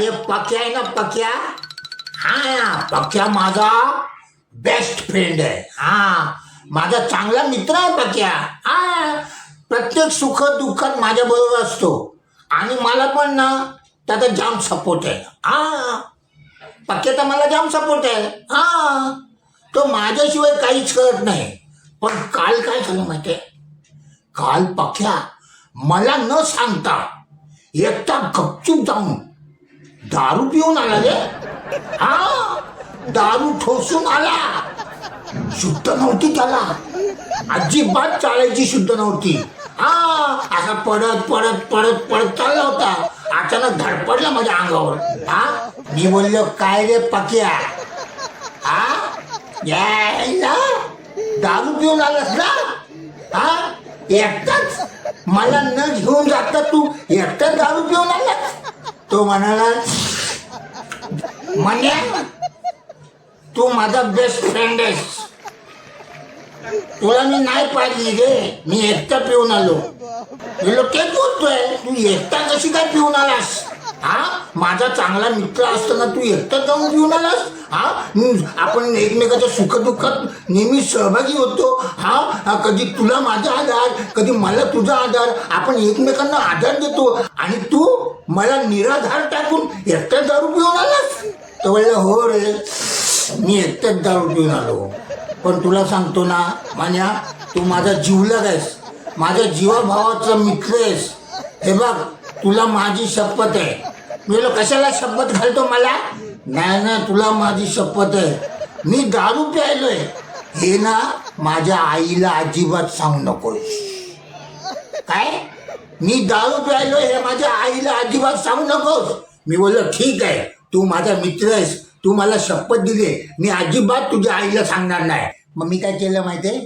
अरे पक्या आहे ना पक्या? हा पक्या माझा बेस्ट फ्रेंड आहे. हा माझा चांगला मित्र आहे पक्या. हा प्रत्येक सुख दुःखात माझ्या बरोबर असतो. आणि मला पण ना त्याचा जाम सपोर्ट आहे. हा पक्या तर मला जाम सपोर्ट आहे. हा तो माझ्याशिवाय काहीच करत नाही. पण काल काय झालं माहितीये? काल पक्या मला न सांगता एकटा गपचूप जाऊन दारू पिऊन आला रे? हा? दारू ठोसून आला. शुद्ध नव्हती त्याला. अजिबात चालायची शुद्ध नव्हती. हा? असा पडत पडत पडत पडत चालला होता. अचानक धडपडला माझ्या अंगावर. हा? मी बोललो काय रे पक्या? हा? यायला दारू पिऊन आलास ना? हा? एकटाच. मला न घेऊन जाता तू एकटाच दारू पिऊन आलास? तो म्हणाला म्हणे तू माझा बेस्ट फ्रेंड आहेस. तुला मी नाही पाहिली रे. मी एकटा पिऊन आलो. गेलो बोलतोय? तू एकटा कशी काय पिऊन आलास? हा? माझा चांगला मित्र असताना तू एकटा जाऊन पिऊन आलास? हा? आपण एकमेकाच्या सुखदुःखात नेहमी सहभागी होतो. हा? हा, कधी तुला माझा आधार कधी मला तुझा आधार. आपण एकमेकांना आधार देतो. आणि तू मला निराधार टाकून एकटा दारू पिऊन आलास? तो म्हणला हो रे मी एकटाच दारू पिऊन आलो. पण तुला सांगतो ना मान्या तू माझा जीवलग आहेस. माझ्या जीवाभावाचा मित्र आहेस. हे बघ तुला माझी शपथ आहे. मी बोललो, कशाला शपथ घालतो मला? नाही ना तुला माझी शपथ आहे. मी दारू प्यायलोय. हे ना माझ्या आईला अजिबात सांगू नकोस. काय? मी दारू प्यायलोय हे माझ्या आईला अजिबात सांगू नकोस? मी बोललो ठीक आहे. तू माझा मित्र आहेस. तू मला शपथ दिली मी अजिबात तुझ्या आईला सांगणार नाही. मग मी काय केलं माहितीये?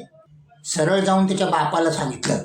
सरळ जाऊन त्याच्या बापाला सांगितलं.